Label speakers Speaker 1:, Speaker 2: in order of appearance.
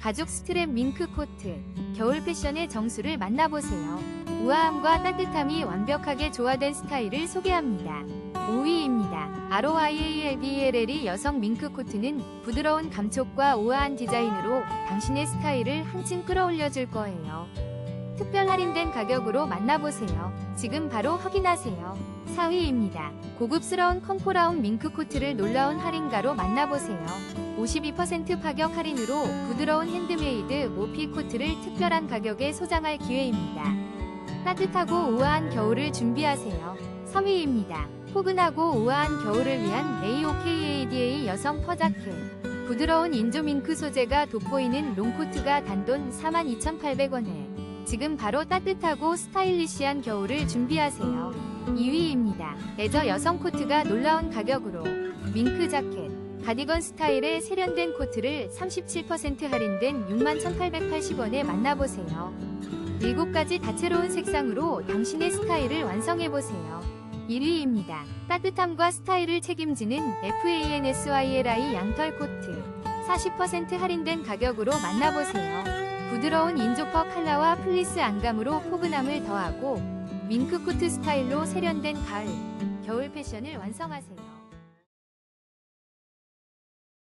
Speaker 1: 가죽 스트랩 밍크 코트, 겨울 패션의 정수를 만나보세요. 우아함과 따뜻함이 완벽하게 조화된 스타일을 소개합니다. 5위입니다. ROYALBLL이 여성 밍크 코트는 부드러운 감촉과 우아한 디자인으로 당신의 스타일을 한층 끌어올려줄 거예요. 특별 할인된 가격으로 만나보세요. 지금 바로 확인하세요. 4위입니다. 고급스러운 컴포라운 밍크 코트를 놀라운 할인가로 만나보세요. 52% 파격 할인으로 부드러운 핸드메이드 모피 코트를 특별한 가격에 소장할 기회입니다. 따뜻하고 우아한 겨울을 준비하세요. 3위입니다. 포근하고 우아한 겨울을 위한 AOKADA 여성 퍼자켓. 부드러운 인조 밍크 소재가 돋보이는 롱코트가 단돈 42,800원에 지금 바로 따뜻하고 스타일리시한 겨울을 준비하세요. 2위입니다. 레저 여성 코트가 놀라운 가격으로 밍크 자켓, 가디건 스타일의 세련된 코트를 37% 할인된 61,880원에 만나보세요. 7가지 다채로운 색상으로 당신의 스타일을 완성해보세요. 1위입니다. 따뜻함과 스타일을 책임지는 FANSYLI 양털 코트. 40% 할인된 가격으로 만나보세요. 부드러운 인조퍼 컬러와 플리스 안감으로 포근함을 더하고 밍크 코트 스타일로 세련된 가을, 겨울 패션을 완성하세요.